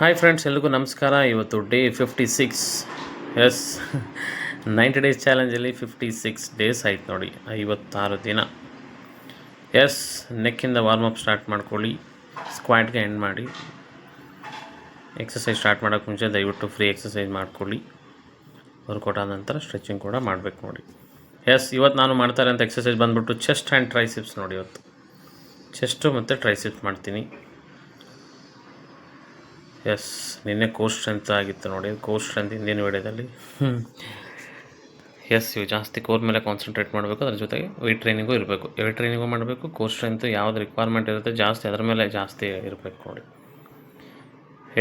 Hi friends ಎಲ್ರಿಗೂ ನಮಸ್ಕಾರ. ಇವತ್ತು day fifty six yes ninety days ಚಾಲೆಂಜಲ್ಲಿ fifty six days ಆಯ್ತು ನೋಡಿ, ಐವತ್ತಾರು ದಿನ. ಎಸ್ ನೆಕ್ಕಿಂದ ವಾರ್ಮಪ್ ಸ್ಟಾರ್ಟ್ ಮಾಡ್ಕೊಳ್ಳಿ. ಸ್ಕ್ವಾಟ್ಗೆ ಎಂಡ್ ಮಾಡಿ. ಎಕ್ಸಸೈಸ್ ಸ್ಟಾರ್ಟ್ ಮಾಡೋಕ್ಕೆ ಮುಂಚೆ ದಯವಿಟ್ಟು ಫ್ರೀ ಎಕ್ಸಸೈಸ್ ಮಾಡ್ಕೊಳ್ಳಿ. ವರ್ಕೌಟ್ ಆದ ನಂತರ ಸ್ಟ್ರೆಚಿಂಗ್ ಕೂಡ ಮಾಡಬೇಕು ನೋಡಿ. ಎಸ್ ಇವತ್ತು ನಾನು ಮಾಡ್ತಾರೆ ಅಂತ ಎಕ್ಸಸೈಸ್ ಬಂದುಬಿಟ್ಟು ಚೆಸ್ಟ್ ಆ್ಯಂಡ್ ಟ್ರೈಸಿಪ್ಸ್ ನೋಡಿ ಇವತ್ತು. ಚೆಸ್ಟು ಮತ್ತು ಟ್ರೈಸಿಪ್ಸ್ ಮಾಡ್ತೀನಿ. ಎಸ್ ನಿನ್ನೆ ಕೋರ್ ಸ್ಟ್ರೆಂತ್ ಆಗಿತ್ತು ನೋಡಿ. ಕೋರ್ ಸ್ಟ್ರೆಂತ್ ಹಿಂದಿನ ವಿಡಿಯೋದಲ್ಲಿ. ಎಸ್ ಇವು ಜಾಸ್ತಿ ಕೋರ್ ಮೇಲೆ ಕಾನ್ಸಂಟ್ರೇಟ್ ಮಾಡಬೇಕು ಅದ್ರ ಜೊತೆಗೆ ವೆಯ್ಟ್ ಟ್ರೈನಿಂಗು ಇರಬೇಕು. ವೆಯ್ಟ್ ಟ್ರೈನಿಂಗು ಮಾಡಬೇಕು ಕೋರ್ ಸ್ಟ್ರೆಂತ್ ಯಾವುದು ರಿಕ್ವೈರ್ಮೆಂಟ್ ಇರುತ್ತೆ ಜಾಸ್ತಿ ಅದರ ಮೇಲೆ ಜಾಸ್ತಿ ಇರಬೇಕು ನೋಡಿ.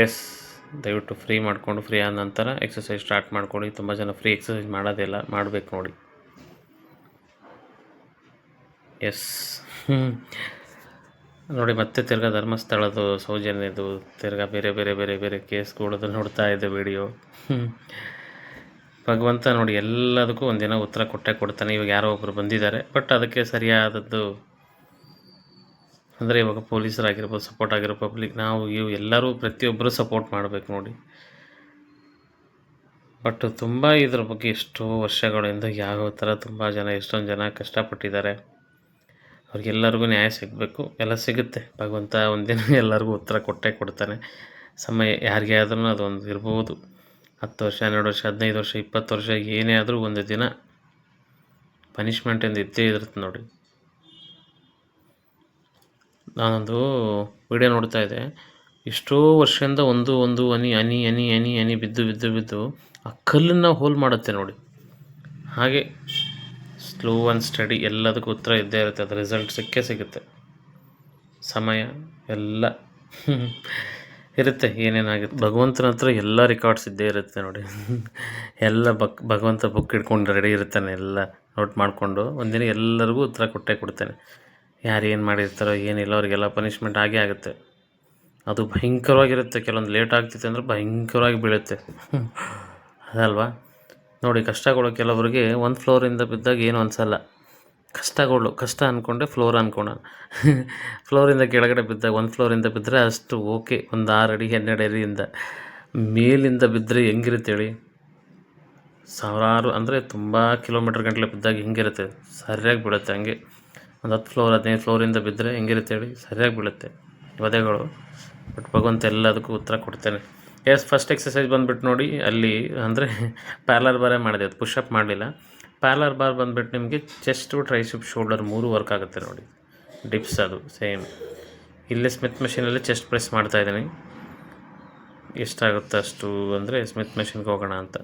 ಎಸ್ ದಯವಿಟ್ಟು ಫ್ರೀ ಮಾಡಿಕೊಂಡು ಫ್ರೀ ಆದ ನಂತರ ಎಕ್ಸಸೈಸ್ ಸ್ಟಾರ್ಟ್ ಮಾಡ್ಕೊಳ್ಳಿ. ತುಂಬ ಜನ ಫ್ರೀ ಎಕ್ಸಸೈಸ್ ಮಾಡೋದಿಲ್ಲ ಮಾಡಬೇಕು ನೋಡಿ. ಎಸ್ ನೋಡಿ ಮತ್ತೆ ತಿರ್ಗಾ ಧರ್ಮಸ್ಥಳದ್ದು ಸೌಜನ್ಯದು ತಿರ್ಗಾ ಬೇರೆ ಬೇರೆ ಬೇರೆ ಬೇರೆ ಕೇಸ್ಗಳದ್ದು ನೋಡ್ತಾ ಇದ್ದೆ ವಿಡಿಯೋ. ಭಗವಂತ ನೋಡಿ ಎಲ್ಲದಕ್ಕೂ ಒಂದಿನ ಉತ್ತರ ಕೊಟ್ಟೆ ಕೊಡ್ತಾನೆ. ಇವಾಗ ಯಾರೋ ಒಬ್ಬರು ಬಂದಿದ್ದಾರೆ. ಬಟ್ ಅದಕ್ಕೆ ಸರಿಯಾದದ್ದು ಅಂದರೆ ಇವಾಗ ಪೊಲೀಸರಾಗಿರ್ಬೋದು ಸಪೋರ್ಟ್ ಆಗಿರೋ ಪಬ್ಲಿಕ್ ನಾವು ಇವು ಎಲ್ಲರೂ ಪ್ರತಿಯೊಬ್ಬರು ಸಪೋರ್ಟ್ ಮಾಡಬೇಕು ನೋಡಿ. ಬಟ್ ತುಂಬ ಇದ್ರ ಬಗ್ಗೆ ಎಷ್ಟೋ ವರ್ಷಗಳಿಂದ ಯಾವ ಥರ ತುಂಬ ಜನ ಎಷ್ಟೊಂದು ಜನ ಕಷ್ಟಪಟ್ಟಿದ್ದಾರೆ. ಅವ್ರಿಗೆಲ್ಲರಿಗೂ ನ್ಯಾಯ ಸಿಗಬೇಕು. ಎಲ್ಲ ಸಿಗುತ್ತೆ. ಭಗವಂತ ಒಂದಿನ ಎಲ್ಲರಿಗೂ ಉತ್ತರ ಕೊಟ್ಟೇ ಕೊಡ್ತಾನೆ. ಸಮಯ ಯಾರಿಗೆ ಆದ್ರೂ ಅದೊಂದು ಇರ್ಬೋದು. ಹತ್ತು ವರ್ಷ, ಹನ್ನೆರಡು ವರ್ಷ, ಹದಿನೈದು ವರ್ಷ, ಇಪ್ಪತ್ತು ವರ್ಷ, ಏನೇ ಆದರೂ ಒಂದು ದಿನ ಪನಿಷ್ಮೆಂಟ್ ಎಂದು ಇದ್ದೇ ಇರುತ್ತೆ ನೋಡಿ. ನಾನೊಂದು ವಿಡಿಯೋ ನೋಡ್ತಾ ಇದ್ದೆ. ಎಷ್ಟೋ ವರ್ಷದಿಂದ ಒಂದು ಒಂದು ಅನಿ ಅನಿ ಹನಿ ಅನಿ ಅನಿ ಬಿದ್ದು ಬಿದ್ದು ಬಿದ್ದು ಆ ಕಲ್ಲನ್ನು ಹೋಲ್ ಮಾಡುತ್ತೆ ನೋಡಿ. ಹಾಗೆ ಸ್ಲೋ ಆ್ಯಂಡ್ ಸ್ಟಡಿ ಎಲ್ಲದಕ್ಕೂ ಉತ್ತರ ಇದ್ದೇ ಇರುತ್ತೆ. ಅದು ರಿಸಲ್ಟ್ ಸಿಕ್ಕೇ ಸಿಗುತ್ತೆ. ಸಮಯ ಎಲ್ಲ ಇರುತ್ತೆ. ಏನೇನಾಗುತ್ತೆ ಭಗವಂತನ ಹತ್ರ ಎಲ್ಲ ರೆಕಾರ್ಡ್ಸ್ ಇದ್ದೇ ಇರುತ್ತೆ ನೋಡಿ. ಎಲ್ಲ ಬಕ್ ಭಗವಂತ ಬುಕ್ ಇಟ್ಕೊಂಡು ರೆಡಿ ಇರ್ತಾನೆ ಎಲ್ಲ ನೋಟ್ ಮಾಡಿಕೊಂಡು. ಒಂದಿನ ಎಲ್ಲರಿಗೂ ಉತ್ತರ ಕೊಟ್ಟೇ ಕೊಡ್ತಾನೆ. ಯಾರು ಏನು ಮಾಡಿರ್ತಾರೋ ಏನಿಲ್ಲ, ಅವರಿಗೆಲ್ಲ ಪನಿಷ್ಮೆಂಟ್ ಆಗೇ ಆಗುತ್ತೆ. ಅದು ಭಯಂಕರವಾಗಿರುತ್ತೆ. ಕೆಲವೊಂದು ಲೇಟ್ ಆಗ್ತಿತ್ತು ಅಂದರೆ ಭಯಂಕರವಾಗಿ ಬೀಳುತ್ತೆ. ಅದಲ್ವಾ? ನೋಡಿ, ಕಷ್ಟಗಳು ಕೆಲವರಿಗೆ ಒಂದು ಫ್ಲೋರಿಂದ ಬಿದ್ದಾಗ ಏನು ಅನಿಸಲ್ಲ. ಕಷ್ಟಗಳು, ಕಷ್ಟ ಅಂದ್ಕೊಂಡೆ ಫ್ಲೋರ್ ಅಂದ್ಕೊಂಡ ಫ್ಲೋರಿಂದ ಕೆಳಗಡೆ ಬಿದ್ದಾಗ ಒಂದು ಫ್ಲೋರಿಂದ ಬಿದ್ದರೆ ಅಷ್ಟು ಓಕೆ ಒಂದು ಆರು ಅಡಿ, ಹನ್ನೆರಡು ಅಡಿಯಿಂದ. ಮೇಲಿಂದ ಬಿದ್ದರೆ ಹೆಂಗಿರುತ್ತೆ ಹೇಳಿ? ಸಾವಿರಾರು ಅಂದರೆ ತುಂಬ ಕಿಲೋಮೀಟ್ರ್ ಗಂಟಲೆ ಬಿದ್ದಾಗ ಹೆಂಗಿರುತ್ತೆ? ಸರಿಯಾಗಿ ಬೀಳುತ್ತೆ ಹಂಗೆ. ಒಂದು ಹತ್ತು ಫ್ಲೋರ್ ಹದಿನೈದು ಫ್ಲೋರಿಂದ ಬಿದ್ದರೆ ಹೆಂಗಿರುತ್ತೆ ಹೇಳಿ? ಸರಿಯಾಗಿ ಬೀಳುತ್ತೆ. ವಧೆಗಳು ಬಟ್ ಭಗವಂತ ಎಲ್ಲದಕ್ಕೂ ಉತ್ತರ ಕೊಡ್ತಾನೆ. ಎಸ್ ಫಸ್ಟ್ ಎಕ್ಸಸೈಸ್ ಬಂದುಬಿಟ್ಟು ನೋಡಿ, ಅಲ್ಲಿ ಅಂದರೆ ಪ್ಯಾರ್ಲರ್ ಬಾರೇ ಮಾಡಿದೆ, ಅದು ಪುಷಪ್ ಮಾಡಲಿಲ್ಲ. ಪ್ಯಾರ್ಲರ್ ಬಾರ್ ಬಂದುಬಿಟ್ಟು ನಿಮಗೆ ಚೆಸ್ಟು ಟ್ರೈಸಿಪ್ ಶೋಲ್ಡರ್ ಮೂರು ವರ್ಕ್ ಆಗುತ್ತೆ ನೋಡಿ. ಡಿಪ್ಸ್ ಅದು ಸೇಮ್ ಇಲ್ಲೇ ಸ್ಮಿತ್ ಮೆಷಿನಲ್ಲಿ ಚೆಸ್ಟ್ ಪ್ರೆಸ್ ಮಾಡ್ತಾ ಇದ್ದೀನಿ. ಎಷ್ಟಾಗುತ್ತೆ ಅಷ್ಟು ಅಂದರೆ ಸ್ಮಿತ್ ಮೆಷಿನ್ಗೆ ಹೋಗೋಣ ಅಂತ.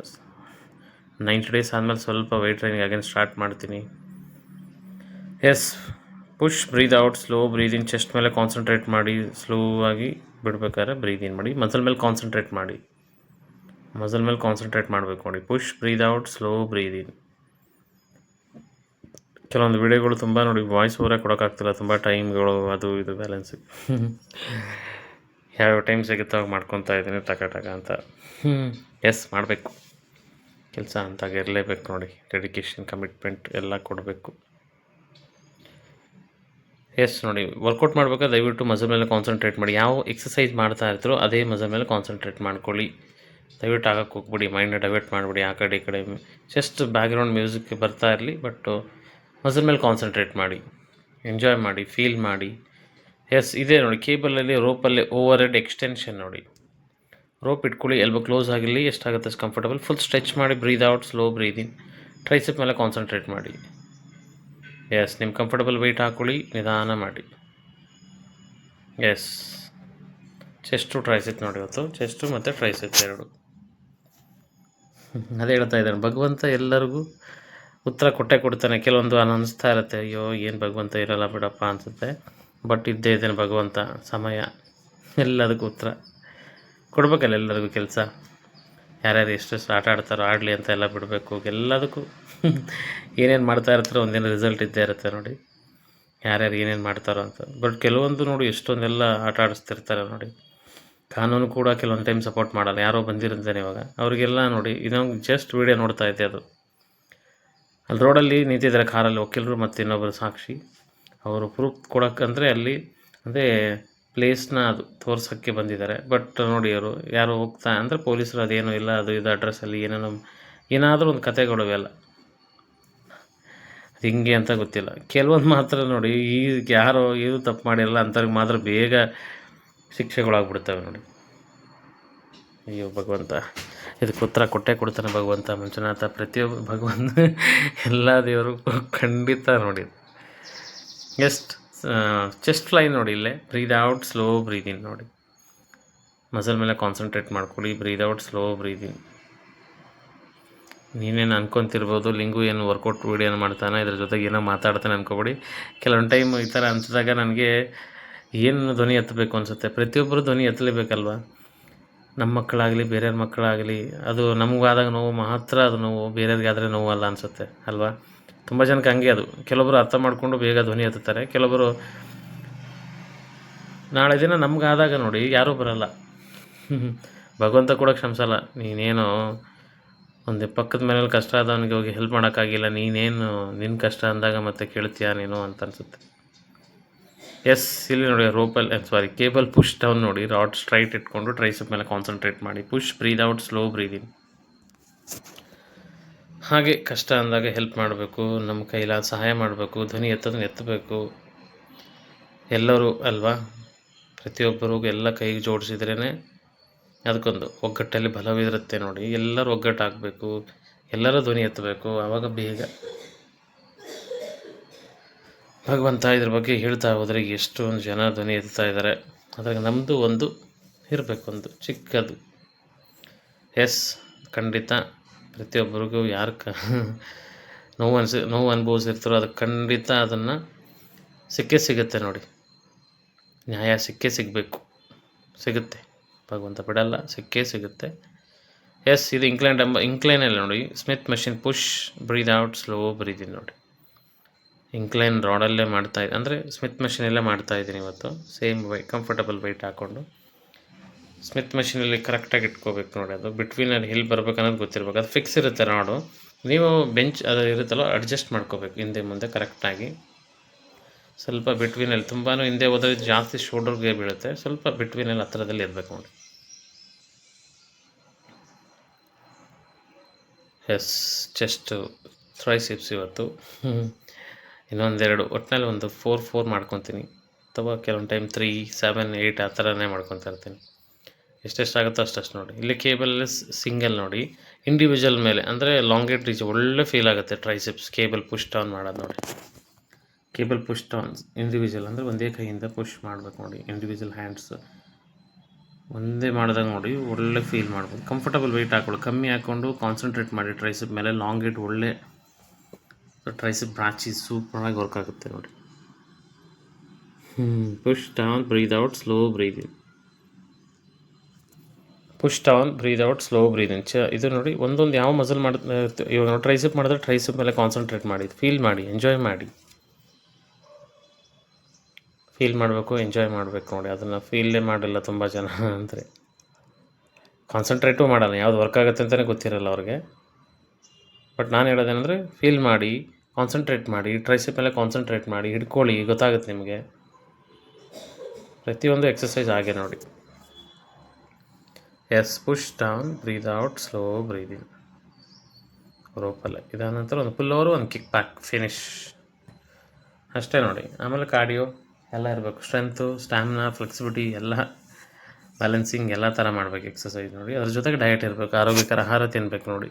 ನೈಂಟಿ ಡೇಸ್ ಆದಮೇಲೆ ಸ್ವಲ್ಪ ವೆಯ್ಟ್ ಟ್ರೈನಿಂಗ್ ಅಗೇನ್ ಸ್ಟಾರ್ಟ್ ಮಾಡ್ತೀನಿ. Yes push, breathe out, slow breathing, chest ಮೇಲೆ ಕಾನ್ಸಂಟ್ರೇಟ್ ಮಾಡಿ, ಸ್ಲೋ ಆಗಿ ಬಿಡ್ಬೇಕಾದ್ರೆ ಬ್ರೀದ್ ಮಾಡಿ, ಮಸಲ್ ಮೇಲೆ ಕಾನ್ಸಂಟ್ರೇಟ್ ಮಾಡಿ. ಮಸಲ್ ಮೇಲೆ ಕಾನ್ಸಂಟ್ರೇಟ್ ಮಾಡಬೇಕು ನೋಡಿ. Push, breathe out, slow breathe in. ಕೆಲವೊಂದು ವಿಡಿಯೋಗಳು ತುಂಬ ನೋಡಿ ವಾಯ್ಸ್ ಓವರೇ ಕೊಡೋಕ್ಕಾಗ್ತಿಲ್ಲ, ತುಂಬ ಟೈಮ್ಗಳು ಅದು ಇದು ಬ್ಯಾಲೆನ್ಸ್ ಯಾವ್ಯಾವ ಟೈಮ್ ಸಿಗುತ್ತೆ ಅವಾಗ ಮಾಡ್ಕೊತಾ ಇದ್ದೀನಿ, ಟಕ ಟಕ ಅಂತ. ಎಸ್ ಮಾಡಬೇಕು. ಕೆಲಸ ಅಂತಾಗಿರಲೇಬೇಕು ನೋಡಿ. ಡೆಡಿಕೇಶನ್ ಕಮಿಟ್ಮೆಂಟ್ ಎಲ್ಲ ಕೊಡಬೇಕು. ಎಸ್ ನೋಡಿ ವರ್ಕೌಟ್ ಮಾಡಬೇಕಾದ್ರೆ ದಯವಿಟ್ಟು ಮಸಲ್ ಮೇಲೆ ಕಾನ್ಸಂಟ್ರೇಟ್ ಮಾಡಿ. ಯಾವ ಎಕ್ಸಸೈಸ್ ಮಾಡ್ತಾ ಇರ್ತಾರೋ ಅದೇ ಮಸಲ್ ಮೇಲೆ ಕಾನ್ಸಂಟ್ರೇಟ್ ಮಾಡ್ಕೊಳ್ಳಿ. ದಯವಿಟ್ಟು ಆಗಕ್ಕೆ ಹೋಗ್ಬಿಡಿ ಮೈಂಡ್ ಡೈವರ್ಟ್ ಮಾಡಿಬಿಡಿ ಆ ಕಡೆ ಈ ಕಡೆ. ಜಸ್ಟ್ ಬ್ಯಾಕ್ಗ್ರೌಂಡ್ ಮ್ಯೂಸಿಕ್ ಬರ್ತಾ ಇರಲಿ ಬಟ್ ಮಸಲ್ ಮೇಲೆ ಕಾನ್ಸಂಟ್ರೇಟ್ ಮಾಡಿ. ಎಂಜಾಯ್ ಮಾಡಿ ಫೀಲ್ ಮಾಡಿ. ಎಸ್ ಇದೆ ನೋಡಿ ಕೇಬಲಲ್ಲಿ ರೋಪಲ್ಲಿ ಓವರ್ ಹೆಡ್ ಎಕ್ಸ್ಟೆನ್ಷನ್ ನೋಡಿ. ರೋಪ್ ಇಟ್ಕೊಳ್ಳಿ ಎಲ್ಬೋ ಕ್ಲೋಸ್ ಆಗಿರಲಿ, ಎಷ್ಟಾಗುತ್ತೆ? ಅಷ್ಟು ಕಂಫರ್ಟಬಲ್ ಫುಲ್ ಸ್ಟ್ರೆಚ್ ಮಾಡಿ breathe out slow breathing tricep tricep ಮೇಲೆ ಕಾನ್ಸಂಟ್ರೇಟ್ ಮಾಡಿ. ಎಸ್ ನಿಮ್ಮ ಕಂಫರ್ಟಬಲ್ ವೆಯ್ಟ್ ಹಾಕ್ಕೊಳ್ಳಿ ನಿಧಾನ ಮಾಡಿ. ಎಸ್ ಚೆಸ್ಟು ಟ್ರೈಸೆಟ್ ನೋಡಿ ಇವತ್ತು. ಚೆಸ್ಟು ಮತ್ತು ಟ್ರೈಸೆಟ್ ಎರಡು. ಅದೇ ಹೇಳ್ತಾ ಇದ್ದಾನೆ ಭಗವಂತ ಎಲ್ಲರಿಗೂ ಉತ್ತರ ಕೊಟ್ಟೆ ಕೊಡ್ತಾನೆ. ಕೆಲವೊಂದು ಅನ್ನಿಸ್ತಾ ಇರುತ್ತೆ, ಅಯ್ಯೋ, ಏನು ಭಗವಂತ ಇರಲ್ಲ ಬಿಡಪ್ಪ ಅನಿಸುತ್ತೆ. ಬಟ್ ಇದ್ದೇ ಇದ್ದೇನೆ ಭಗವಂತ, ಸಮಯ ಎಲ್ಲದಕ್ಕೂ ಉತ್ತರ. ಕೊಡ್ಬೇಕಲ್ಲ ಎಲ್ಲರಿಗೂ ಕೆಲಸ? ಯಾರ್ಯಾರು ಎಷ್ಟೆಷ್ಟು ಆಟ ಆಡ್ತಾರೋ ಆಡಲಿ ಅಂತ ಎಲ್ಲ ಬಿಡಬೇಕು. ಎಲ್ಲದಕ್ಕೂ ಏನೇನು ಮಾಡ್ತಾ ಇರ್ತಾರೋ ಒಂದೇನು ರಿಸಲ್ಟ್ ಇದ್ದೇ ಇರುತ್ತೆ ನೋಡಿ. ಯಾರ್ಯಾರು ಏನೇನು ಮಾಡ್ತಾರೋ ಅಂತ. ಬಟ್ ಕೆಲವೊಂದು ನೋಡಿ ಎಷ್ಟೊಂದೆಲ್ಲ ಆಟ ಆಡಿಸ್ತಿರ್ತಾರೆ ನೋಡಿ. ಕಾನೂನು ಕೂಡ ಕೆಲವೊಂದು ಟೈಮ್ ಸಪೋರ್ಟ್ ಮಾಡಲ್ಲ. ಯಾರೋ ಬಂದಿರಂತಾನೆ ಇವಾಗ. ಅವರಿಗೆಲ್ಲ ನೋಡಿ, ಇದೊಂದು ಜಸ್ಟ್ ವೀಡಿಯೋ ನೋಡ್ತಾ ಇದ್ದೆ ಅದು. ಅಲ್ಲಿ ರೋಡಲ್ಲಿ ನಿಂತಿದ್ದಾರೆ ಕಾರಲ್ಲಿ, ವಕೀಲರು ಮತ್ತು ಇನ್ನೊಬ್ಬರು ಸಾಕ್ಷಿ. ಅವರು ಪ್ರೂಫ್ ಕೊಡೋಕ್ಕಂದರೆ ಅಲ್ಲಿ, ಅಂದರೆ ಪ್ಲೇಸ್ನ ಅದು ತೋರ್ಸೋಕ್ಕೆ ಬಂದಿದ್ದಾರೆ. ಬಟ್ ನೋಡಿ ಅವರು, ಯಾರು ಹೋಗ್ತಾ ಅಂದರೆ ಪೊಲೀಸರು ಅದೇನು ಇಲ್ಲ, ಅದು ಇದು ಅಡ್ರೆಸ್ಸಲ್ಲಿ ಏನೇನೋ ಏನಾದರೂ ಒಂದು ಕತೆಗಳು ಅಲ್ಲ. ಅದು ಹಿಂಗೆ ಅಂತ ಗೊತ್ತಿಲ್ಲ. ಕೆಲವೊಂದು ಮಾತ್ರ ನೋಡಿ ಈಗ ಯಾರು ಇದು ತಪ್ಪು ಮಾಡಿರಲ್ಲ, ಅಂಥವ್ರಿಗೆ ಮಾತ್ರ ಬೇಗ ಶಿಕ್ಷೆಗಳಾಗ್ಬಿಡ್ತವೆ ನೋಡಿ. ಅಯ್ಯೋ, ಭಗವಂತ. ಇದಕ್ಕೆ ಉತ್ತರ ಕೊಟ್ಟೆ ಕೊಡ್ತಾನೆ ಭಗವಂತ, ಮಂಜುನಾಥ. ಪ್ರತಿಯೊಬ್ಬ ಭಗವಂತ, ಎಲ್ಲ ದೇವರು ಖಂಡಿತ ನೋಡಿ. ಎಸ್ಟ್ ಚೆಸ್ಟ್ ಫ್ಲೈ ನೋಡಿ ಇಲ್ಲೇ. ಬ್ರೀದ್ ಔಟ್ ಸ್ಲೋ ಬ್ರೀದ್ ನೋಡಿ. ಮಸಲ್ ಮೇಲೆ ಕಾನ್ಸಂಟ್ರೇಟ್ ಮಾಡ್ಕೊಳ್ಳಿ. ಬ್ರೀದ್ ಔಟ್ ಸ್ಲೋ ಬ್ರೀದ್ ನೀನೇನು ಅನ್ಕೊಂತಿರ್ಬೋದು, ಲಿಂಗು ಏನು ವರ್ಕೌಟ್ ವೀಡಿಯೋನ ಮಾಡ್ತಾನೆ, ಇದ್ರ ಜೊತೆಗೆ ಏನೋ ಮಾತಾಡ್ತಾನೆ ಅನ್ಕೋಬೇಡಿ. ಕೆಲವೊಂದು ಟೈಮ್ ಈ ಥರ ಅನ್ಸಿದಾಗ ನನಗೆ ಏನು ಧ್ವನಿ ಎತ್ತಬೇಕು ಅನಿಸುತ್ತೆ? ಪ್ರತಿಯೊಬ್ಬರು ಧ್ವನಿ ಎತ್ತಲೇಬೇಕಲ್ವ? ನಮ್ಮ ಮಕ್ಕಳಾಗಲಿ, ಬೇರೆಯವ್ರ ಮಕ್ಕಳಾಗಲಿ, ಅದು ನಮಗಾದಾಗ ನೋವು ಮಾತ್ರ, ಅದು ನೋವು, ಬೇರೆಯವ್ರಿಗಾದರೆ ನೋವು ಅಲ್ಲ ಅನಿಸುತ್ತೆ, ಅಲ್ವಾ? ತುಂಬ ಜನಕ್ಕೆ ಹಂಗೆ ಅದು. ಕೆಲವೊಬ್ಬರು ಅರ್ಥ ಮಾಡಿಕೊಂಡು ಬೇಗ ಧ್ವನಿ ಎತ್ತುತ್ತಾರೆ. ಕೆಲವರು ನಾಳೆ ದಿನ ನಮಗಾದಾಗ ನೋಡಿ ಯಾರೂ ಬರಲ್ಲ. ಭಗವಂತ ಕೂಡ ಕ್ಷಮಿಸಲ್ಲ. ನೀನೇನು ಒಂದು ಪಕ್ಕದ ಮನೇಲಿ ಕಷ್ಟ ಆದವನಿಗೆ ಹೋಗಿ ಹೆಲ್ಪ್ ಮಾಡೋಕ್ಕಾಗಿಲ್ಲ. ನೀನೇನು ನಿನ್ನ ಕಷ್ಟ ಅಂದಾಗ ಮತ್ತೆ ಕೇಳ್ತೀಯಾ ನೀನು ಅಂತ ಅನಿಸುತ್ತೆ. ಎಸ್ ಇಲ್ಲಿ ನೋಡಿ ರೋಪಲ್ ಸಾರಿ ಕೇಬಲ್ ಪುಷ್ ಡೌನ್ ನೋಡಿ ರಾಡ್ ಸ್ಟ್ರೈಟ್ ಇಟ್ಕೊಂಡು ಟ್ರೈಸಪ್ ಮೇಲೆ ಕಾನ್ಸಂಟ್ರೇಟ್ ಮಾಡಿ push breathe out slow breathing ಹಾಗೆ ಕಷ್ಟ ಅಂದಾಗ ಹೆಲ್ಪ್ ಮಾಡಬೇಕು, ನಮ್ಮ ಕೈಲಾದ ಸಹಾಯ ಮಾಡಬೇಕು, ಧ್ವನಿ ಎತ್ತೋದನ್ನ ಎತ್ತಬೇಕು. ಎಲ್ಲರೂ ಅಲ್ವಾ? ಪ್ರತಿಯೊಬ್ಬರಿಗೂ ಎಲ್ಲ ಕೈಗೆ ಜೋಡಿಸಿದ್ರೇ ಅದಕ್ಕೊಂದು ಒಗ್ಗಟ್ಟಲ್ಲಿ ಬಲವಿರುತ್ತೆ ನೋಡಿ. ಎಲ್ಲರೂ ಒಗ್ಗಟ್ಟಾಗಬೇಕು, ಎಲ್ಲರೂ ಧ್ವನಿ ಎತ್ತಬೇಕು. ಆವಾಗ ಬೇಗ ಭಗವಂತ ಇದ್ರ ಬಗ್ಗೆ ಹೇಳ್ತಾ ಹೋದರೆ ಎಷ್ಟೊಂದು ಜನ ಧ್ವನಿ ಎತ್ತಾ ಇದ್ದಾರೆ ಅದ್ರಾಗ ನಮ್ಮದು ಒಂದು ಇರಬೇಕು ಒಂದು ಚಿಕ್ಕದು. ಎಸ್ ಖಂಡಿತ. ಪ್ರತಿಯೊಬ್ಬರಿಗೂ ಯಾರು ಕ ನೋವು ಅನ್ಸಿ, ನೋವು ಅನುಭವಿಸಿರ್ತಾರೋ ಅದಕ್ಕೆ ಖಂಡಿತ ಅದನ್ನು ಸಿಕ್ಕೇ ಸಿಗುತ್ತೆ ನೋಡಿ. ನ್ಯಾಯ ಸಿಕ್ಕೇ ಸಿಗಬೇಕು. ಸಿಗುತ್ತೆ. ಭಗವಂತ ಬಿಡಲ್ಲ ಸಿಕ್ಕೇ ಸಿಗುತ್ತೆ. ಎಸ್ ಇದು ಇಂಕ್ಲೈನ್ ಎಂಬ ಇಂಕ್ಲೈನಲ್ಲಿ ನೋಡಿ Smith machine push breathe out slow breathe ನೋಡಿ. ಇಂಕ್ಲೈನ್ ರಾಡಲ್ಲೇ ಮಾಡ್ತಾ ಅಂದರೆ ಸ್ಮಿತ್ ಮಷಿನಲ್ಲೇ ಮಾಡ್ತಾ ಇದ್ದೀನಿ ಇವತ್ತು. ಸೇಮ್ ವೈ ಕಂಫರ್ಟಬಲ್ ವೈಟ್ ಹಾಕ್ಕೊಂಡು ಸ್ಮಿತ್ ಮಷಿನಲ್ಲಿ ಕರೆಕ್ಟಾಗಿ ಇಟ್ಕೋಬೇಕು ನೋಡಿ ಅದು. ಬಿಟ್ವೀನ್ ಅಲ್ಲಿ ಹಿಲ್ ಅನ್ನೋದು ಗೊತ್ತಿರ್ಬೇಕು. ಅದು ಫಿಕ್ಸ್ ಇರುತ್ತೆ ರಾಡು ನೀವು ಬೆಂಚ್ ಅದು ಇರುತ್ತಲ್ಲ ಅಡ್ಜಸ್ಟ್ ಮಾಡ್ಕೋಬೇಕು ಹಿಂದೆ ಮುಂದೆ ಕರೆಕ್ಟಾಗಿ ಸ್ವಲ್ಪ ಬಿಟ್ವೀನಲ್ಲಿ ತುಂಬಾ ಹಿಂದೆ ಹೋದರೆ ಜಾಸ್ತಿ ಶೋಲ್ಡರ್ಗೆ ಬೀಳುತ್ತೆ. ಸ್ವಲ್ಪ ಬಿಟ್ವೀನಲ್ಲಿ ಹತ್ರದಲ್ಲಿ ಇರಬೇಕು ನೋಡಿ. ಎಸ್ ಚೆಸ್ಟ್ ಥ್ರೈಸಿಪ್ಸ್ ಇವತ್ತು. ಇನ್ನೊಂದೆರಡು. ಒಟ್ಟಿನಲ್ಲಿ ಒಂದು ಫೋರ್ ಫೋರ್ ಮಾಡ್ಕೊತೀನಿ. ಅಥವಾ ಕೆಲವೊಂದು ಟೈಮ್ ತ್ರೀ ಸೆವೆನ್ ಏಯ್ಟ್ ಆ ಥರನೇ ಮಾಡ್ಕೊತಾ ಇರ್ತೀನಿ. ಎಷ್ಟೆಷ್ಟಾಗುತ್ತೋ ಅಷ್ಟಷ್ಟು ನೋಡಿ. ಇಲ್ಲಿ ಕೇಬಲ್ ಸಿಂಗಲ್ ನೋಡಿ. ಇಂಡಿವಿಜುವಲ್ ಮೇಲೆ, ಅಂದರೆ ಲಾಂಗೇಟ್ ರೀಚ್ ಒಳ್ಳೆ ಫೀಲ್ ಆಗುತ್ತೆ ಟ್ರೈಸೆಪ್ಸ್ ಕೇಬಲ್ ಪುಷ್ ಡೌನ್ ಮಾಡೋದು ನೋಡಿ. ಕೇಬಲ್ ಪುಷ್ ಡೌನ್ ಇಂಡಿವಿಜುವಲ್ ಅಂದರೆ ಒಂದೇ ಕೈಯಿಂದ ಪುಷ್ ಮಾಡಬೇಕು ನೋಡಿ. ಇಂಡಿವಿಜುವಲ್ ಹ್ಯಾಂಡ್ಸ್ ಒಂದೇ ಮಾಡಿದಾಗ ನೋಡಿ, ಒಳ್ಳೆ ಫೀಲ್ ಮಾಡ್ಬೋದು. ಕಂಫರ್ಟಬಲ್ ವೆಯ್ಟ್ ಹಾಕೊಳ್ಳಿ ಕಮ್ಮಿ ಹಾಕ್ಕೊಂಡು ಕಾನ್ಸಂಟ್ರೇಟ್ ಮಾಡಿ ಟ್ರೈಸಿಪ್ ಮೇಲೆ ಲಾಂಗ್ ಇಟ್ ಒಳ್ಳೆ ಟ್ರೈಸಿಪ್ ಸೂಪರ್ ಸೂಪರಾಗಿ ವರ್ಕ್ ಆಗುತ್ತೆ ನೋಡಿ. ಹ್ಞೂ push down breathe out slow breathing push down breathe out slow breathing ಚ ಇದು ನೋಡಿ, ಒಂದೊಂದು ಯಾವ ಮಸಲ್ ಮಾಡಿ ಇವಾಗ ಟ್ರೈಸಿಪ್ ಮಾಡಿದ್ರೆ ಟ್ರೈಸಿಪ್ ಮೇಲೆ ಕಾನ್ಸಂಟ್ರೇಟ್ ಮಾಡಿ ಫೀಲ್ ಮಾಡಿ ಎಂಜಾಯ್ ಮಾಡಿ. ಫೀಲ್ ಮಾಡಬೇಕು ಎಂಜಾಯ್ ಮಾಡಬೇಕು ನೋಡಿ, ಅದನ್ನು ಫೀಲೇ ಮಾಡಿಲ್ಲ ತುಂಬ ಜನ ಅಂದರೆ. ಕಾನ್ಸಂಟ್ರೇಟು ಮಾಡಲ್ಲ, ಯಾವ್ದು ವರ್ಕ್ ಆಗುತ್ತೆ ಅಂತಲೇ ಗೊತ್ತಿರಲ್ಲ ಅವ್ರಿಗೆ. ಬಟ್ ನಾನು ಹೇಳೋದೇನೆಂದರೆ ಫೀಲ್ ಮಾಡಿ ಕಾನ್ಸಂಟ್ರೇಟ್ ಮಾಡಿ ಟ್ರೈಸಿಪ್ ಮೇಲೆ ಕಾನ್ಸಂಟ್ರೇಟ್ ಮಾಡಿ, ಹಿಡ್ಕೊಳ್ಳಿ, ಗೊತ್ತಾಗುತ್ತೆ ನಿಮಗೆ. ಪ್ರತಿಯೊಂದು ಎಕ್ಸಸೈಸ್ ಹಾಗೆ ನೋಡಿ. Yes, push down, breathe out, slow breathing. ರೋಪಲ್ಲ. ಇದಾದ ನಂತರ ಒಂದು ಪುಲ್ ಓವರ್, ಒಂದು ಕಿಕ್ ಪ್ಯಾಕ್ ಫಿನಿಶ್. ಅಷ್ಟೇ ನೋಡಿ. ಆಮೇಲೆ ಕಾರ್ಡಿಯೋ, ಎಲ್ಲ ಇರಬೇಕು. ಸ್ಟ್ರೆಂತು, ಸ್ಟ್ಯಾಮಿನಾ ಫ್ಲೆಕ್ಸಿಬಿಲಿಟಿ ಎಲ್ಲ ಬ್ಯಾಲೆನ್ಸಿಂಗ್, ಎಲ್ಲ ಥರ ಮಾಡಬೇಕು ಎಕ್ಸಸೈಸ್ ನೋಡಿ. ಅದ್ರ ಜೊತೆಗೆ ಡಯಟ್ ಇರಬೇಕು. ಆರೋಗ್ಯಕರ ಆಹಾರ ತಿನ್ನಬೇಕು ನೋಡಿ.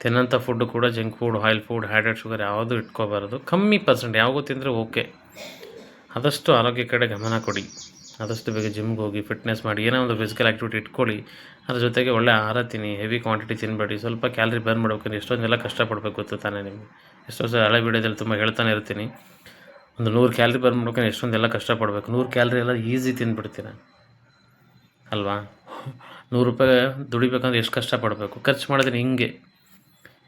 ತಿನ್ನೋಂಥ ಫುಡ್ಡು ಕೂಡ junk food oil food hydrate sugar ಯಾವುದೂ ಇಟ್ಕೋಬಾರ್ದು. ಕಮ್ಮಿ ಪರ್ಸೆಂಟ್ ಯಾವಾಗೂ ತಿಂದರೆ ಓಕೆ ಆದಷ್ಟು ಆರೋಗ್ಯ ಕಡೆ ಗಮನ ಕೊಡಿ. ಆದಷ್ಟು ಬೇಗ ಜಿಮ್ಗೆ ಹೋಗಿ ಫಿಟ್ನೆಸ್ ಮಾಡಿ, ಏನೋ ಒಂದು ಫಿಸಿಕಲ್ ಆ್ಯಕ್ಟಿವಿಟಿ ಇಟ್ಕೊಳ್ಳಿ. ಅದ್ರ ಜೊತೆಗೆ ಒಳ್ಳೆ ಆಹಾರ ತಿನ್ನಿ ಹೆವಿ ಕ್ವಾಂಟಿಟಿ ತಿನ್ನಬೇಡಿ ಸ್ವಲ್ಪ ಕ್ಯಾಲ್ರಿ ಬರ್ನ್ ಮಾಡ್ಬೇಕಂದ್ರೆ ಎಷ್ಟೊಂದೆಲ್ಲ ಕಷ್ಟಪಡಬೇಕು ಗೊತ್ತು ತಾನೇ ನಿಮಗೆ? ಎಷ್ಟೋ ಸಲ ಹಳೆ ವೀಡಿಯೋದಲ್ಲಿ ತುಂಬ ಹೇಳ್ತಾನೆ ಇರ್ತೀನಿ. ಒಂದು ನೂರು ಕ್ಯಾಲ್ರಿ ಬರ್ನ್ ಮಾಡ್ಕೊಂಡು ಎಷ್ಟೊಂದೆಲ್ಲ ಕಷ್ಟಪಡಬೇಕು? ನೂರು ಕ್ಯಾಲ್ರಿ ಎಲ್ಲ ಈಸಿ ನಾನು ಅಲ್ವಾ? ನೂರು ರೂಪಾಯಿ ದುಡಿಬೇಕಂದ್ರೆ ಎಷ್ಟು ಕಷ್ಟಪಡಬೇಕು? ಖರ್ಚು ಮಾಡಿದ್ರೆ ಹಿಂಗೆ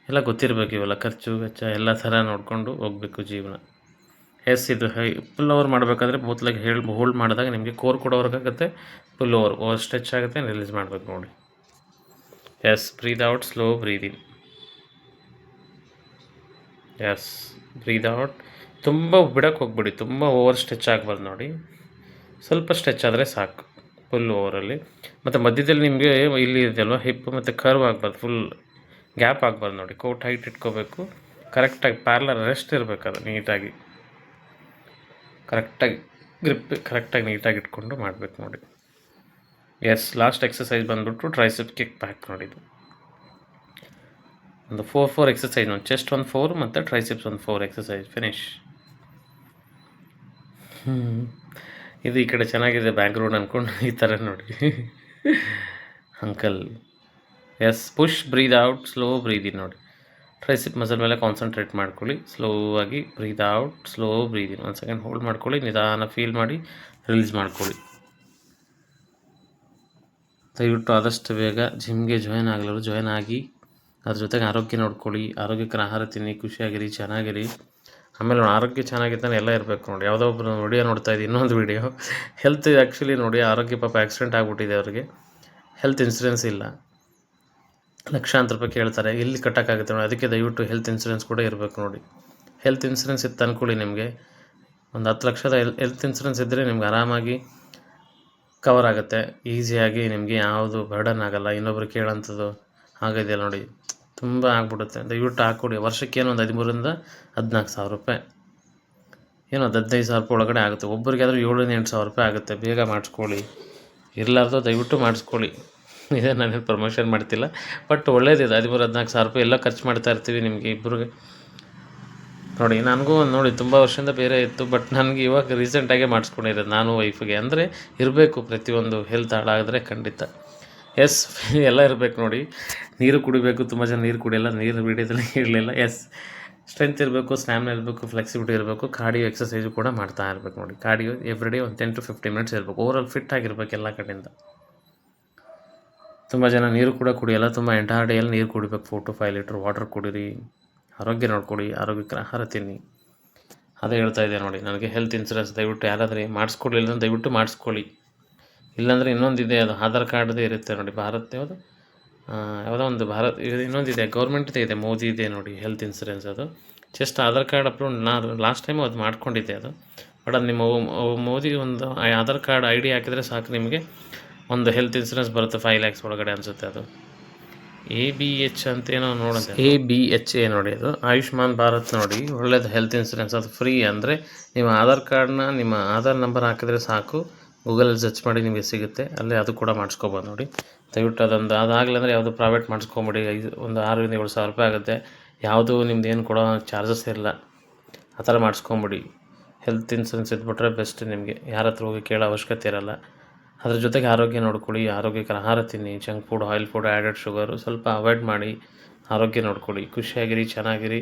ಎಲ್ಲ ಗೊತ್ತಿರಬೇಕು ಇವೆಲ್ಲ. ಖರ್ಚು ವೆಚ್ಚ ಎಲ್ಲ ಥರ ನೋಡಿಕೊಂಡು ಹೋಗಬೇಕು ಜೀವನ. ಎಸ್ ಇದು ಫುಲ್ ಓವರ್ ಮಾಡಬೇಕಾದ್ರೆ ಬೋತ್ಲಾಗಿ ಹೇಳಿ ಹೋಲ್ಡ್ ಮಾಡಿದಾಗ ನಿಮಗೆ ಕೋರ್ ಕೊಡೋವರ್ಗಾಗತ್ತೆ ಫುಲ್ ಓವರ್ ಓವರ್ ಸ್ಟ್ರೆಚ್ ಆಗುತ್ತೆ ರಿಲೀಸ್ ಮಾಡಬೇಕು ನೋಡಿ. Yes breathe out slow breathe in yes breathe out ತುಂಬ ಬಿಡೋಕ್ಕೆ ಹೋಗ್ಬಿಡಿ, ತುಂಬ ಓವರ್ ಸ್ಟ್ರೆಚ್ ಆಗಬಾರ್ದು ನೋಡಿ. ಸ್ವಲ್ಪ ಸ್ಟ್ರೆಚ್ ಆದರೆ ಸಾಕು ಫುಲ್ ಓವರಲ್ಲಿ ಮತ್ತು ಮಧ್ಯದಲ್ಲಿ ನಿಮಗೆ ಇಲ್ಲಿ ಇದೆಯಲ್ವ ಹಿಪ್ ಮತ್ತು ಕರ್ವ್ ಆಗಬಾರ್ದು ಫುಲ್ ಗ್ಯಾಪ್ ಆಗಬಾರ್ದು ನೋಡಿ. ಕೋಟ್ ಹೈಟ್ ಇಟ್ಕೋಬೇಕು. ಕರೆಕ್ಟಾಗಿ ಪ್ಯಾರ್ಲರ್ ರೆಸ್ಟ್ ಇರಬೇಕು ಅದು ನೀಟಾಗಿ ಕರೆಕ್ಟಾಗಿ ಗ್ರಿಪ್, ಕರೆಕ್ಟಾಗಿ ನೀಟಾಗಿ ಇಟ್ಕೊಂಡು ಮಾಡಬೇಕು ನೋಡಿ. ಎಸ್ ಲಾಸ್ಟ್ ಎಕ್ಸಸೈಸ್ ಬಂದುಬಿಟ್ಟು ಟ್ರೈಸೆಪ್ ಕಿಕ್ ಬ್ಯಾಕ್ ನೋಡಿದ್ದು ಒಂದು ಫೋರ್ ಫೋರ್ ಎಕ್ಸಸೈಸ್ ಒಂದು ಚೆಸ್ಟ್ ಒಂದು ಫೋರ್ ಮತ್ತು ಟ್ರೈಸೆಪ್ಸ್ ಒಂದು ಫೋರ್ ಎಕ್ಸಸೈಸ್ ಫಿನಿಶ್ ಇದು ಈ ಕಡೆ ಚೆನ್ನಾಗಿದೆ ಬ್ಯಾಕ್ಗ್ರೌಂಡ್ ಅಂದ್ಕೊಂಡು ಈ ಥರ ನೋಡಿ. Uncle yes push breathe out slow breathe ನೋಡಿ. ಟ್ರೈಸಿಪ್ ಮಸಲ್ ಮೇಲೆ ಕಾನ್ಸಂಟ್ರೇಟ್ ಮಾಡ್ಕೊಳ್ಳಿ. ಸ್ಲೋ ಆಗಿ breathe out slow breathe in ಒಂದು ಸೆಕೆಂಡ್ ಹೋಲ್ಡ್ ಮಾಡ್ಕೊಳ್ಳಿ. ನಿಧಾನ ಫೀಲ್ ಮಾಡಿ ರಿಲೀಸ್ ಮಾಡ್ಕೊಳ್ಳಿ. ದಯವಿಟ್ಟು ಆದಷ್ಟು ಬೇಗ ಜಿಮ್ಗೆ ಜಾಯ್ನ್ ಆಗಲರು ಜಾಯ್ನ್ ಆಗಿ, ಅದ್ರ ಜೊತೆಗೆ ಆರೋಗ್ಯ ನೋಡ್ಕೊಳ್ಳಿ. ಆರೋಗ್ಯಕರ ಆಹಾರ ತಿನ್ನಿ, ಖುಷಿಯಾಗಿರಿ, ಚೆನ್ನಾಗಿರಿ. ಆಮೇಲೆ ಆರೋಗ್ಯ ಚೆನ್ನಾಗಿದ್ದಾನೆ ಎಲ್ಲ ಇರಬೇಕು ನೋಡಿ. ಯಾವುದೋ ಒಬ್ಬರು ವಿಡಿಯೋ ನೋಡ್ತಾ ಇದ್ದೀನಿ, ಇನ್ನೊಂದು ವಿಡಿಯೋ ಹೆಲ್ತ್ ಆ್ಯಕ್ಚುಲಿ ನೋಡಿ, ಆರೋಗ್ಯ ಪಾಪ ಆಕ್ಸಿಡೆಂಟ್ ಆಗಿಬಿಟ್ಟಿದೆ ಅವ್ರಿಗೆ. ಹೆಲ್ತ್ ಇನ್ಸೂರೆನ್ಸ್ ಇಲ್ಲ. ಲಕ್ಷಾಂತರ ರೂಪಾಯಿ ಕೇಳ್ತಾರೆ, ಎಲ್ಲಿ ಕಟ್ಟೋಕ್ಕಾಗುತ್ತೆ ನೋಡಿ. ಅದಕ್ಕೆ ದಯವಿಟ್ಟು ಹೆಲ್ತ್ ಇನ್ಸೂರೆನ್ಸ್ ಕೂಡ ಇರಬೇಕು ನೋಡಿ. ಹೆಲ್ತ್ ಇನ್ಸೂರೆನ್ಸ್ ಇತ್ತು ಅಂದ್ಕೊಳ್ಳಿ ನಿಮಗೆ. ಒಂದು ಹತ್ತು ಲಕ್ಷದ ಹೆಲ್ ಹೆಲ್ತ್ ಇನ್ಸೂರೆನ್ಸ್ ಇದ್ದರೆ ನಿಮ್ಗೆ ಆರಾಮಾಗಿ ಕವರ್ ಆಗುತ್ತೆ. ಈಸಿಯಾಗಿ ನಿಮಗೆ ಯಾವುದು ಬರ್ಡನ್ ಆಗೋಲ್ಲ. ಇನ್ನೊಬ್ರು ಕೇಳೋಂಥದ್ದು ಆಗೋದಿಲ್ಲ ನೋಡಿ. ತುಂಬ ಆಗ್ಬಿಡುತ್ತೆ. ದಯವಿಟ್ಟು ಹಾಕ್ಕೊಡಿ ವರ್ಷಕ್ಕೆ ಒಂದು ಹದಿಮೂರರಿಂದ ಹದಿನಾಲ್ಕು ಸಾವಿರ ರೂಪಾಯಿ. ಏನೋ ಒಂದು ಹದಿನೈದು ಸಾವಿರ ರೂಪಾಯಿ ಒಳಗಡೆ ಆಗುತ್ತೆ. ಒಬ್ಬರಿಗೆ ಆದರೂ ಏಳರಿಂದ ಎಂಟು ಸಾವಿರ ರೂಪಾಯಿ ಆಗುತ್ತೆ. ಬೇಗ ಮಾಡಿಸ್ಕೊಳ್ಳಿ. ಇರಲಾರ್ದು ದಯವಿಟ್ಟು ಮಾಡಿಸ್ಕೊಳ್ಳಿ. ಇದೇ ನಾನೇನು ಪ್ರಮೋಷನ್ ಮಾಡ್ತಿಲ್ಲ. ಬಟ್ ಒಳ್ಳೇದಿದೆ, ಹದಿಮೂರು, ಹದಿನಾಲ್ಕು ಸಾವಿರ ರೂಪಾಯಿ ಎಲ್ಲ ಖರ್ಚು ಮಾಡ್ತಾ ಇರ್ತೀವಿ ನಿಮಗೆ ಇಬ್ಬರಿಗೆ ನೋಡಿ, ನನಗೂ ನೋಡಿ ತುಂಬ ವರ್ಷದಿಂದ ಬೇರೆ ಇತ್ತು ಬಟ್ ನನಗೆ ಇವಾಗ ರೀಸೆಂಟಾಗೆ ಮಾಡಿಸ್ಕೊಂಡಿರೋದು ನಾನು ವೈಫಿಗೆ ಅಂದರೆ ಇರಬೇಕು, ಪ್ರತಿಯೊಂದು ಹೆಲ್ತ್ ಹಾಳಾದರೆ ಖಂಡಿತ. ಎಸ್ ಎಲ್ಲ ಇರಬೇಕು ನೋಡಿ. ನೀರು ಕುಡಿಬೇಕು, ತುಂಬ ಜನ ನೀರು ಕುಡಿಯಲ್ಲ, ನೀರು ಬಿಡಿದ್ರೆ ಇರಲಿಲ್ಲ. ಎಸ್ ಸ್ಟ್ರೆಂತ್ ಇರಬೇಕು ಸ್ನಾಮ್ ಇರಬೇಕು ಫ್ಲೆಕ್ಸಿಬಿಲಿಟಿ ಇರಬೇಕು ಕಾರ್ಡಿಯೋ ಎಕ್ಸಸೈಸು ಕೂಡ ಮಾಡ್ತಾ ಇರಬೇಕು ನೋಡಿ. ಕಾರ್ಡಿಯೋ ಎವ್ರಿ ಡೇ ಒಂದು ಟೆನ್ ಟು ಫಿಫ್ಟೀನ್ ಮಿನಿಟ್ಸ್ ಇರಬೇಕು. ಓವರಾಲ್ ಫಿಟ್ ಆಗಿರ್ಬೇಕು ಎಲ್ಲ ಕಡೆಯಿಂದ. ತುಂಬ ಜನ ನೀರು ಕೂಡ ಕುಡಿಯಲ್ಲ ತುಂಬ ಎಂಟೈರ್ ಡೇಯಲ್ಲಿ ನೀರು ಕುಡಿಬೇಕು. Four to five litre water ಕುಡೀರಿ, ಆರೋಗ್ಯ ನೋಡ್ಕೊಡಿ, ಆರೋಗ್ಯಕರ ಆಹಾರ ತಿನ್ನಿ. ಅದೇ ಹೇಳ್ತಾ ಇದೆ ನೋಡಿ, ನನಗೆ ಹೆಲ್ತ್ ಇನ್ಸೂರೆನ್ಸ್ ದಯವಿಟ್ಟು ಯಾರಾದರೆ ಮಾಡಿಸ್ಕೊಡ್ಲಿಲ್ಲ ದಯವಿಟ್ಟು ಮಾಡಿಸ್ಕೊಳ್ಳಿ. ಇಲ್ಲಾಂದರೆ ಇನ್ನೊಂದಿದೆ ಅದು ಆಧಾರ್ ಕಾರ್ಡ್ದೇ ಇರುತ್ತೆ ನೋಡಿ, ಭಾರತ್ ಯಾವುದು? ಯಾವುದೋ ಒಂದು ಭಾರತ್, ಇದು ಇನ್ನೊಂದಿದೆ ಗೌರ್ಮೆಂಟ್ದೇ ಇದೆ, ಮೋದಿ ಇದೆ ನೋಡಿ ಹೆಲ್ತ್ ಇನ್ಸೂರೆನ್ಸ್ ಅದು. ಜಸ್ಟ್ ಆಧಾರ್ ಕಾರ್ಡ್ ಅಪ್ಲೋಡ್ ನಾನು ಲಾಸ್ಟ್ ಟೈಮು ಅದು ಮಾಡ್ಕೊಂಡಿದ್ದೆ ಅದು. ಬಟ್ ಅದು ನಿಮ್ಮ ಮೋದಿ ಒಂದು ಆಧಾರ್ ಕಾರ್ಡ್ ಐ ಡಿ ಹಾಕಿದರೆ ಸಾಕು ನಿಮಗೆ. ಒಂದು ಹೆಲ್ತ್ ಇನ್ಸೂರೆನ್ಸ್ ಬರುತ್ತೆ ಫೈವ್ ಲ್ಯಾಕ್ಸ್ ಒಳಗಡೆ ಅನಿಸುತ್ತೆ ಅದು. ಎ ಬಿ ಎಚ್ ಅಂತ ಏನೋ ನೋಡುತ್ತೆ ಎ ಬಿ ಎಚ್ ಎ ನೋಡಿ ಅದು. ಆಯುಷ್ಮಾನ್ ಭಾರತ್ ನೋಡಿ ಒಳ್ಳೆಯದು ಹೆಲ್ತ್ ಇನ್ಸೂರೆನ್ಸ್ ಅದು ಫ್ರೀ ಅಂದರೆ ನಿಮ್ಮ ಆಧಾರ್ ಕಾರ್ಡ್ನ ನಿಮ್ಮ ಆಧಾರ್ ನಂಬರ್ ಹಾಕಿದರೆ ಸಾಕು. ಗೂಗಲಲ್ಲಿ ಸರ್ಚ್ ಮಾಡಿ ನಿಮಗೆ ಸಿಗುತ್ತೆ. ಅಲ್ಲೇ ಅದು ಕೂಡ ಮಾಡಿಸ್ಕೊಬೋದು ನೋಡಿ. ದಯವಿಟ್ಟು ಅದೊಂದು ಅದಾಗಲಿ ಅಂದರೆ ಯಾವುದು ಪ್ರೈವೇಟ್ ಮಾಡಿಸ್ಕೊಂಬಿಡಿ. ಐದು, ಒಂದು ಆರರಿಂದ ಏಳು ಸಾವಿರ ರೂಪಾಯಿ ಆಗುತ್ತೆ. ಯಾವುದು ನಿಮ್ದು ಏನು ಕೊಡೋ ಚಾರ್ಜಸ್ ಇರಲ್ಲ. ಆ ಥರ ಮಾಡಿಸ್ಕೊಂಬಿಡಿ. ಹೆಲ್ತ್ ಇನ್ಸೂರೆನ್ಸ್ ಇದ್ಬಿಟ್ರೆ ಬೆಸ್ಟ್ ನಿಮಗೆ. ಯಾರ ಹತ್ರ ಹೋಗಿ ಕೇಳೋ ಅವಶ್ಯಕತೆ ಇರಲ್ಲ. ಅದ್ರ ಜೊತೆಗೆ ಆರೋಗ್ಯ ನೋಡ್ಕೊಳ್ಳಿ, ಆರೋಗ್ಯಕರ ಆಹಾರ ತಿನ್ನಿ junk food oil food added sugar ಸ್ವಲ್ಪ ಅವಾಯ್ಡ್ ಮಾಡಿ ಆರೋಗ್ಯ ನೋಡ್ಕೊಳ್ಳಿ, ಖುಷಿಯಾಗಿರಿ, ಚೆನ್ನಾಗಿರಿ,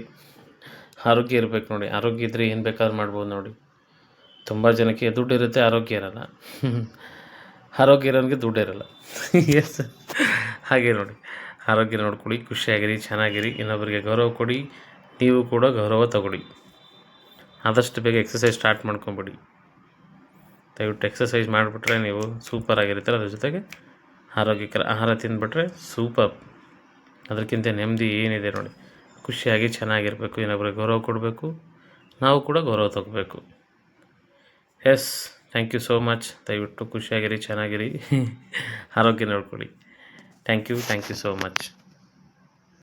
ಆರೋಗ್ಯ ಇರಬೇಕು ನೋಡಿ, ಆರೋಗ್ಯ ಇದ್ದರೆ ಏನು ಬೇಕಾದ್ರೂ ಮಾಡ್ಬೋದು ನೋಡಿ. ತುಂಬ ಜನಕ್ಕೆ ದುಡ್ಡು ಇರುತ್ತೆ, ಆರೋಗ್ಯ ಇರಲ್ಲ. ಆರೋಗ್ಯ ಇರೋನಿಗೆ ದುಡ್ಡು ಇರಲ್ಲ. ಎಸ್ ಹಾಗೆ ನೋಡಿ, ಆರೋಗ್ಯ ನೋಡ್ಕೊಳ್ಳಿ, ಖುಷಿಯಾಗಿರಿ, ಚೆನ್ನಾಗಿರಿ ಇನ್ನೊಬ್ಬರಿಗೆ ಗೌರವ ಕೊಡಿ, ನೀವು ಕೂಡ ಗೌರವ ತಗೊಳ್ಳಿ. ಆದಷ್ಟು ಬೇಗ ಎಕ್ಸಸೈಸ್ ಸ್ಟಾರ್ಟ್ ಮಾಡ್ಕೊಂಬಿಡಿ. ದಯವಿಟ್ಟು ಎಕ್ಸಸೈಸ್ ಮಾಡಿಬಿಟ್ರೆ ನೀವು ಸೂಪರ್ ಅದ್ರ ಜೊತೆಗೆ ಆರೋಗ್ಯಕರ ಆಹಾರ ತಿಂದುಬಿಟ್ರೆ ಸೂಪರ್ ಅದಕ್ಕಿಂತ ನೆಮ್ಮದಿ ಏನಿದೆ ನೋಡಿ. ಖುಷಿಯಾಗಿ ಚೆನ್ನಾಗಿರಬೇಕು ಇನ್ನೊಬ್ಬರಿಗೆ ಗೌರವ ಕೊಡಬೇಕು, ನಾವು ಕೂಡ ಗೌರವ ತಗೋಬೇಕು. Yes thank you so much ದಯವಿಟ್ಟು ಖುಷಿಯಾಗಿರಿ, ಚೆನ್ನಾಗಿರಿ. ಆರೋಗ್ಯ ನೋಡ್ಕೊಳ್ಳಿ. Thank you thank you so much